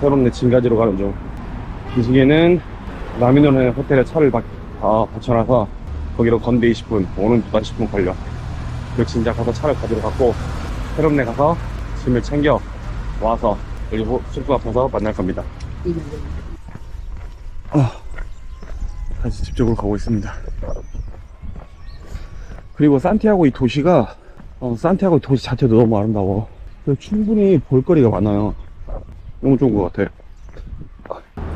새롭네 짐가지로 가는 중. 이 시기에는 라미노는 호텔에 차를 박, 다 받쳐놔서 거기로 건대 20분, 오는 두단 10분 걸려. 그 진작 가서 차를 가지러 갔고 새롭네 가서 짐을 챙겨 와서 여기 호- 숙소 앞에서 만날 겁니다. 아, 다시 집 쪽으로 가고 있습니다. 그리고 산티아고 이 도시가 어, 산티아고 이 도시 자체도 너무 아름다워. 충분히 볼거리가 많아요. 너무 좋은 것 같아.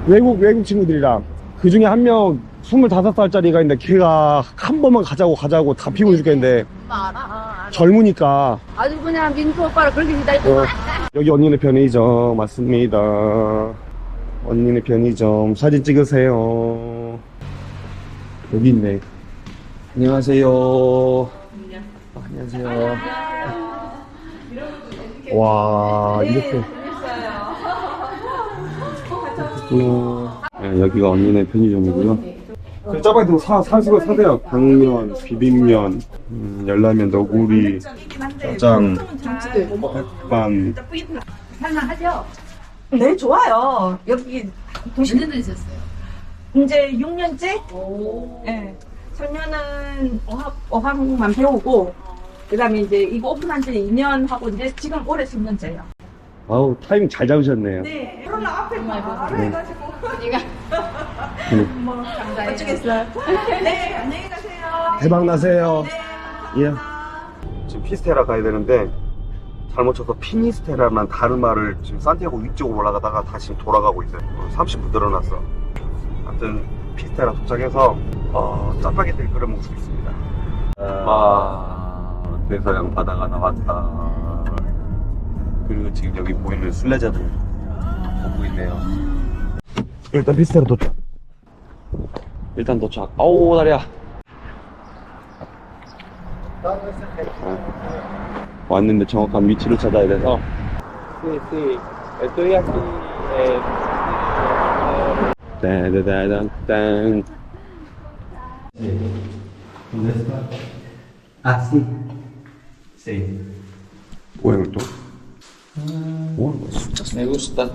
외국 외국 친구들이랑 그 중에 한 명 25살짜리가 있는데 걔가 한 번만 가자고 가자고 다 피곤해 죽겠는데 알아. 젊으니까 아주 그냥 민수 오빠를 그렇게 기다리고 어, 여기 언니네 편의점 맞습니다. 언니네 편의점 사진 찍으세요. 여기 있네. 안녕하세요. 안녕하세요. 와 이렇게. 그렇구나. 네, 여기가 언니네 편의점이고요. 그 짜파게티 사, 사시고 사세요. 당면, 비빔면, 음, 열라면, 너구리, 짜장, 햇반. 할만하죠? 네, 좋아요. 여기 도시 몇년 되셨어요? 이제 6년째? 오. 네. 작년은 어학, 어학만 배우고, 그 다음에 이제 이거 오픈한 지 2년 하고, 이제 지금 올해 10년째예요. 아우 타이밍 잘 잡으셨네요. 네. 코로나 앞에 정말 바로 네. 해가지고. 네가 음, 뭐, 감사해요. 어쩌겠어요. 네, 안녕히 가세요. 대박 나세요. 네, 예. 지금 피스테라 가야 되는데 잘못 쳐서 피니스테라라는 다른 말을 지금 산티아고 위쪽으로 올라가다가 다시 돌아가고 있어요. 30분 늘어났어. 아무튼 피스테라 도착해서 어, 짜파게티를 끓여 먹을 수 있습니다. 아, 대서양 바다가 나왔다. 그리고 지금 여기 보이는 순례자들 보고 있네요. 일단 피스테라 도착. 일단 도착. 아우 다리야. 왔는데 정확한 위치를 찾아야 돼서 따다다단딴 ¿Dónde está? Ah, sí. Sí. 뭐 야 이거 또? 뭐야 이거 숫자 Me gusta.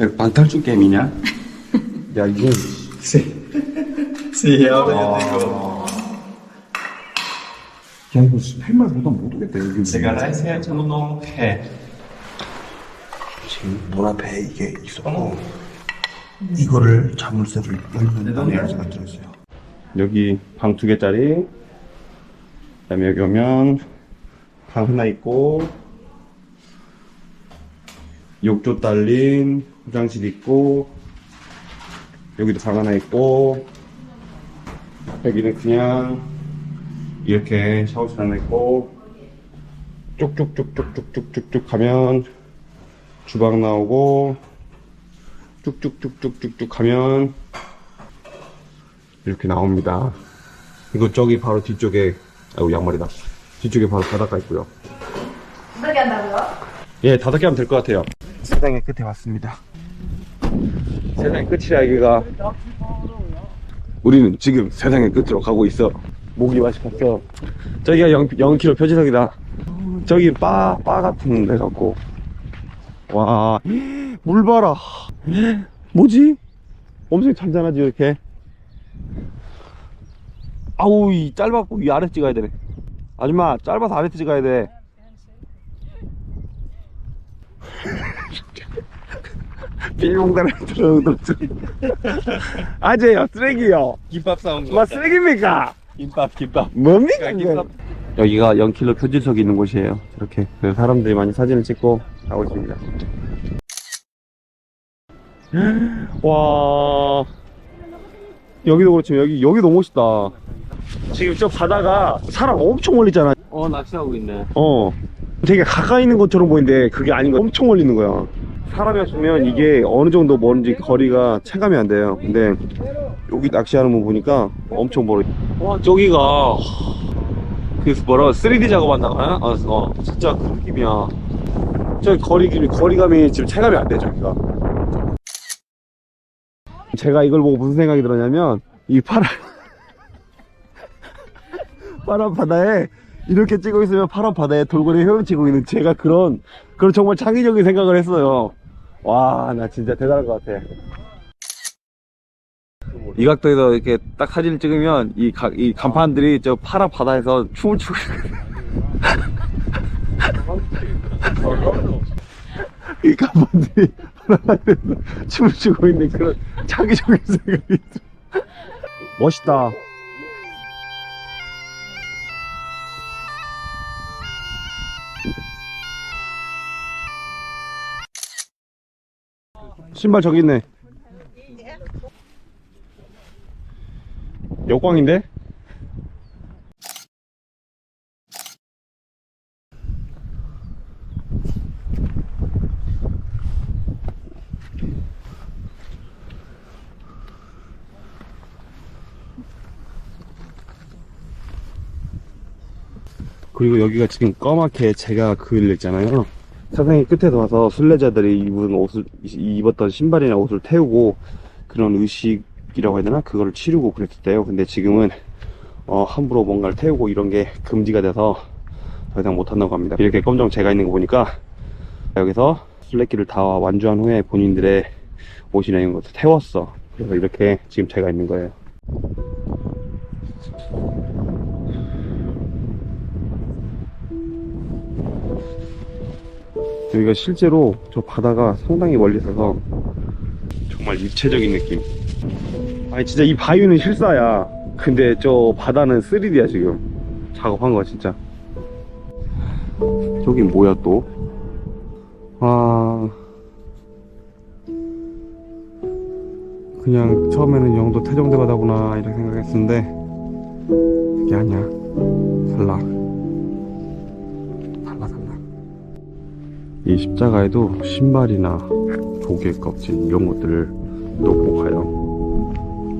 이거 방탈출 게임이냐? 야 이거 Sí. Sí, ahora yo tengo. 야 이거 스펠말보다 못 오겠다 여기 Se gana ese hecho no G. 지금 눈 앞에 이게 있었고 이거를 자물쇠를 열면 열쇠가 들어있어요. 여기 방 두 개짜리 그다음에 여기 오면 방 하나 있고 욕조 딸린 화장실 있고 여기도 방 하나 있고 여기는 그냥 이렇게 샤워실 하나 있고 쭉쭉쭉쭉쭉쭉쭉쭉 가면 주방 나오고 쭉쭉쭉쭉쭉쭉 가면 이렇게 나옵니다. 이거 저기 바로 뒤쪽에 아이고 양말이다. 뒤쪽에 바로 바닷가 있고요. 그렇게 한다고요? 예, 다섯 개 하면 될 것 같아요. 세상의 끝에 왔습니다. 세상의 끝이라 여기가 우리는 지금 세상의 끝으로 가고 있어. 목이 맛이 갔어. 저기가 0, 0km 표지석이다. 저기 바, 바 같은 데 같고. 와, 물 봐라. 뭐지? 엄청 잔잔하지, 이렇게. 아우, 이 짧았고, 이 아래 찍어야 되네. 아줌마, 짧아서 아래 찍어야 돼. 비공간에 들어오더라도 아재요 쓰레기요. 김밥 사온 거. 뭐 쓰레기입니까? 김밥, 김밥. 뭡니까 김밥. 여기가 0km 표지석이 있는 곳이에요. 이렇게 그래서 사람들이 많이 사진을 찍고 가고 있습니다. 와. 여기도 그렇지만 여기 여기 너무 멋있다 지금 저 바다가 사람 엄청 멀리잖아. 어, 낚시하고 있네. 어. 되게 가까이 있는 것처럼 보이는데 그게 아닌 거 엄청 멀리 있는 거야. 사람이 없으면 이게 어느 정도 먼지 거리가 체감이 안 돼요. 근데 여기 낚시하는 분 보니까 엄청 멀어. 와 저기가 그 뭐라 3D 작업한다 어? 어, 어 진짜 그 느낌이야. 저기 거리, 거리감이 지금 체감이 안 돼 저기가. 제가 이걸 보고 무슨 생각이 들었냐면 이 파란 파란 바다에 이렇게 찍고 있으면 파란 바다에 돌고래 헤엄치고 있는 제가 그런 그런 정말 창의적인 생각을 했어요. 와, 나 진짜 대단한 것 같아. 이 각도에서 이렇게 딱 사진을 찍으면 이, 가, 이 간판들이 저 파란 바다에서 춤을 추고 있어요. 이 간판들이 파란 바다에서 춤을 추고 있는 그런 창의적인 생각이 있어. 멋있다. 신발 저기 있네. 역광인데? 그리고 여기가 지금 까맣게 제가 그을렸잖아요 세상의 끝에서 와서 순례자들이 입은 옷을 입었던 신발이나 옷을 태우고 그런 의식이라고 해야 되나? 그거를 치르고 그랬었대요. 근데 지금은 어, 함부로 뭔가를 태우고 이런 게 금지가 돼서 더 이상 못 한다고 합니다. 이렇게 검정 제가 있는 거 보니까 여기서 순례길을 다 완주한 후에 본인들의 옷이나 이런 것을 태웠어. 그래서 이렇게 지금 제가 있는 거예요 여기가 실제로 저 바다가 상당히 멀리 있어서 정말 입체적인 느낌. 아니 진짜 이 바위는 실사야. 근데 저 바다는 3D야 지금. 작업한 거 진짜. 저긴 뭐야 또? 아 그냥 처음에는 영도 태종대 바다구나 이렇게 생각했었는데 그게 아니야. 달라 이 십자가에도 신발이나 조개 껍질 이런 것들을 놓고 가요.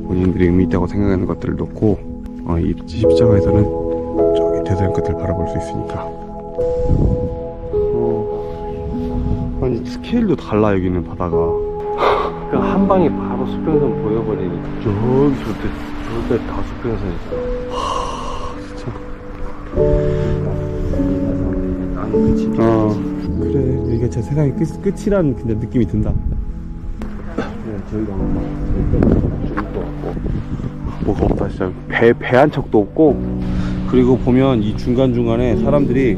본인들이 의미 있다고 생각하는 것들을 놓고 어, 이 십자가에서는 저기 대서양 끝을 바라볼 수 있으니까. 어, 아니 스케일도 달라 여기는 바다가. 그한 방에 바로 수평선 보여버리니까 저기 저때 저때 다 수평선 있어. 이게 제 세상의 끝, 끝이란 근데 느낌이 든다. 저희가 뭐가 없다 진짜. 배 배 한 척도 없고. 그리고 보면 이 중간 중간에 사람들이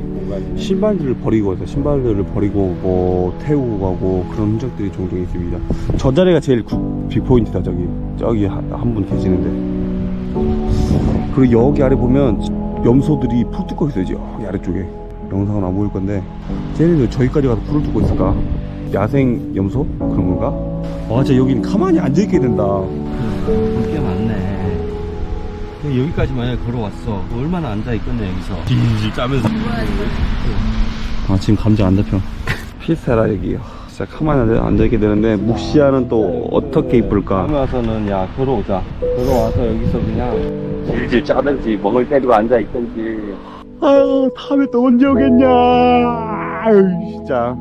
신발들을 버리고 신발들을 버리고 뭐 태우고 가고 그런 흔적들이 종종 있습니다. 저 자리가 제일 구- 빅포인트다 저기. 저기 한 분 계시는데. 그리고 여기 아래 보면 염소들이 풀 뜯고 있어요 여기 아래쪽에 영상은 안 보일 건데 쟤네들 저기까지 가서 풀을 뜯고 있을까? 야생 염소? 그런 건가? 와 진짜 여긴 가만히 앉아있게 된다 꽤 많네. 근데 여기까지 만약에 걸어왔어. 얼마나 앉아있겠네, 여기서. 질질 짜면서 아 지금 감정 안 잡혀 필사라 여기 아, 진짜 가만히 앉아- 앉아있게 되는데 묵시아는 또 어떻게 이쁠까 다음에 와서는, 야, 걸어오자. 걸어와서 여기서 그냥 질질 짜든지 먹을 때리고 앉아있든지 아유 다음에 또 언제 오겠냐. 아유 진짜.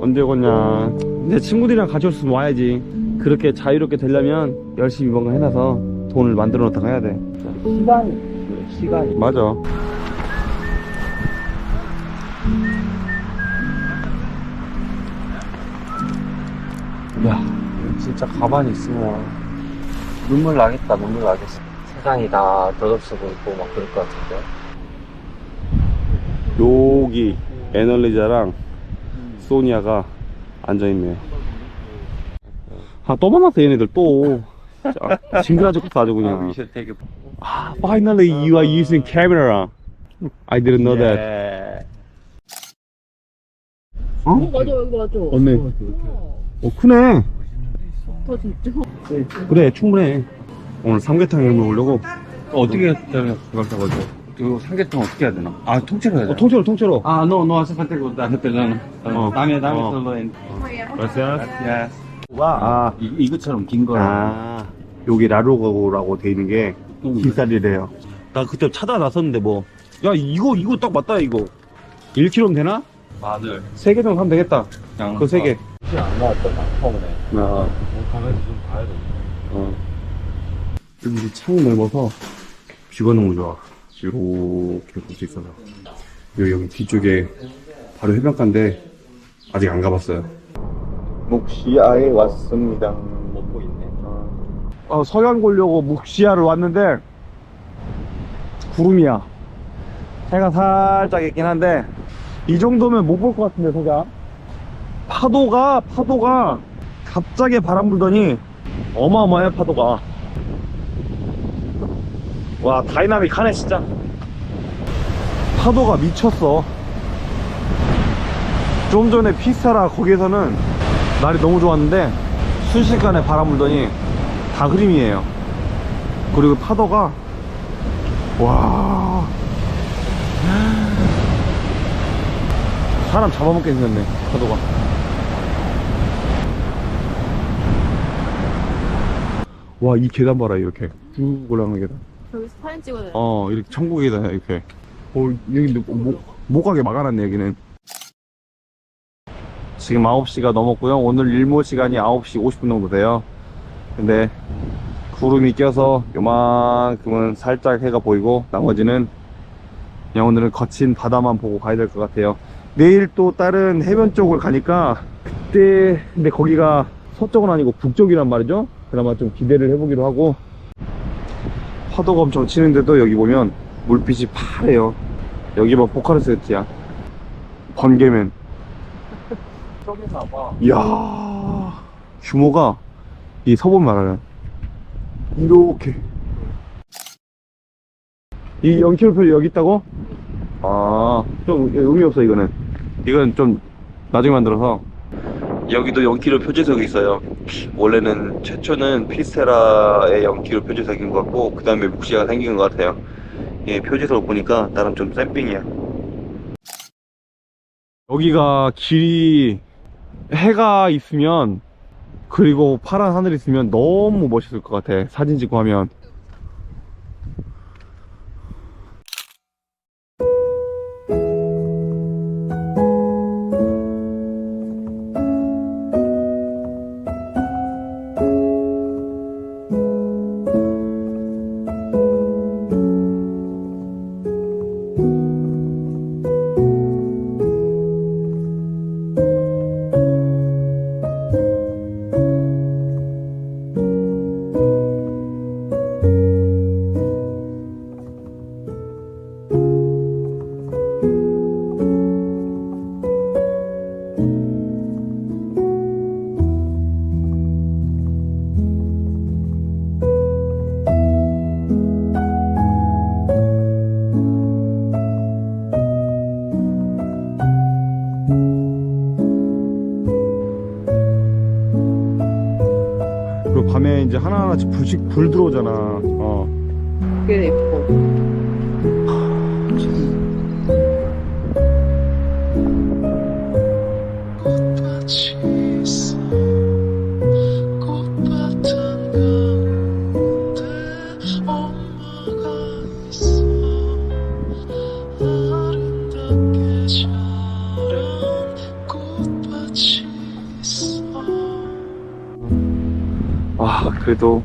언제 오겠냐. 내 친구들이랑 같이 올수면 와야지. 그렇게 자유롭게 되려면 열심히 뭔가 해놔서 돈을 만들어 놓다가 해야 돼. 시간이, 시간이. 맞아. 야, 진짜 가만히 있으면 눈물 나겠다, 눈물 나겠어. 세상이 다 덧없어 보이고 막 그럴 것 같은데. 여기 에널리자랑 소니아가 앉아있네. 아, 또 만났어, 얘네들 또. 자, 징그러졌어, 아주 그냥. 되게. 아, finally you are using camera. I didn't know that. 예. 어? 맞아, 여기 맞아. 없네. 어, 크네. 더 진짜. 그래, 충분해. 오늘 삼계탕 먹으려고. 어떻게 그걸 잡아줘? 이거 삼계탕 어떻게 해야 되나? 아, 통째로 해야 어, 돼? 통째로, 통째로. 아, no, no, hace falta cortarlo. 어. Dame, dame 어. solo en. Gracias. Gracias. 아, 이, 이것처럼 긴 거야. 아, 여기 라로가고라고 돼 있는 게 흰쌀이래요. 나 그때 찾아 나섰는데 뭐, 야 이거 이거 딱 맞다 이거. 1kg면 되나? 마늘. 세개 정도 하면 되겠다. 양파. 그세 개. 안 나왔잖아, 처음에. 아, 가만히 좀 봐야 돼. 어. 여기 창이 넓어서 뷰가 너무 좋아. 이렇게 볼 수 있어서. 여기, 여기 뒤쪽에 바로 해변가인데 아직 안 가봤어요. 묵시아에 왔습니다. 먹고 있네. 어, 서현 보려고 묵시아를 왔는데 구름이야. 해가 살짝 있긴 한데 이 정도면 못 볼 것 같은데 석양 파도가 파도가 갑자기 바람 불더니 어마어마해 파도가 와 다이나믹하네 진짜. 파도가 미쳤어. 좀 전에 피스타라 거기에서는 날이 너무 좋았는데 순식간에 바람 불더니 다 흐림이에요. 그리고 파도가 와. 사람 잡아먹게 생겼네 파도가. 와 이 계단 봐라 이렇게. 쭉 올라가는 계단 여기서 사진 찍어야 돼. 어 이렇게 천국이다 이렇게. 어 여기 못, 못 가게 막아놨네 여기는. 지금 9시가 넘었고요. 오늘 일몰 시간이 9시 50분 정도 돼요. 근데 구름이 껴서 요만큼은 살짝 해가 보이고 나머지는 그냥 오늘은 거친 바다만 보고 가야 될 것 같아요. 내일 또 다른 해변 쪽을 가니까 그때 근데 거기가 서쪽은 아니고 북쪽이란 말이죠? 그나마 좀 기대를 해보기로 하고 파도가 엄청 치는데도 여기 보면 물빛이 파래요. 여기 봐 포카르스트야. 번개맨. 이야 규모가 이 서본 말하는 이렇게. 이 0km 여기 있다고? 아좀 의미 없어 이거는. 이건 좀 나중에 만들어서 여기도 0km 표지석이 있어요. 원래는 최초는 피스테라의 0km 표지석인 것 같고 그 다음에 묵시가 생긴 것 같아요. 예, 표지석을 보니까 나름 좀 쌤빙이야. 여기가 길이 해가 있으면 그리고 파란 하늘이 있으면 너무 멋있을 것 같아. 사진 찍고 하면 불 들어오잖아 어. 그게 예뻐. 아 그래도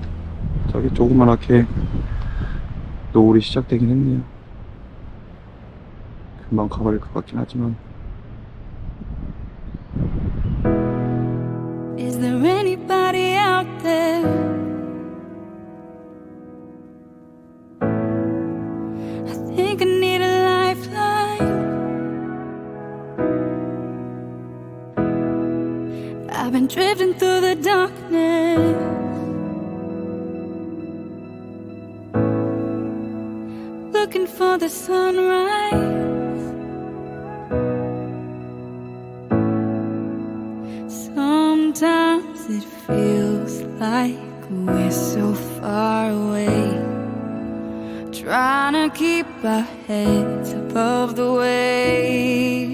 조그만하게 노을이 시작되긴 했네요 금방 가버릴 것 같긴 하지만 Is there anybody out there? I think I need a lifeline. I've been drifting through the darkness. Looking for the sunrise. Sometimes it feels like we're so far away. Trying to keep our heads above the waves.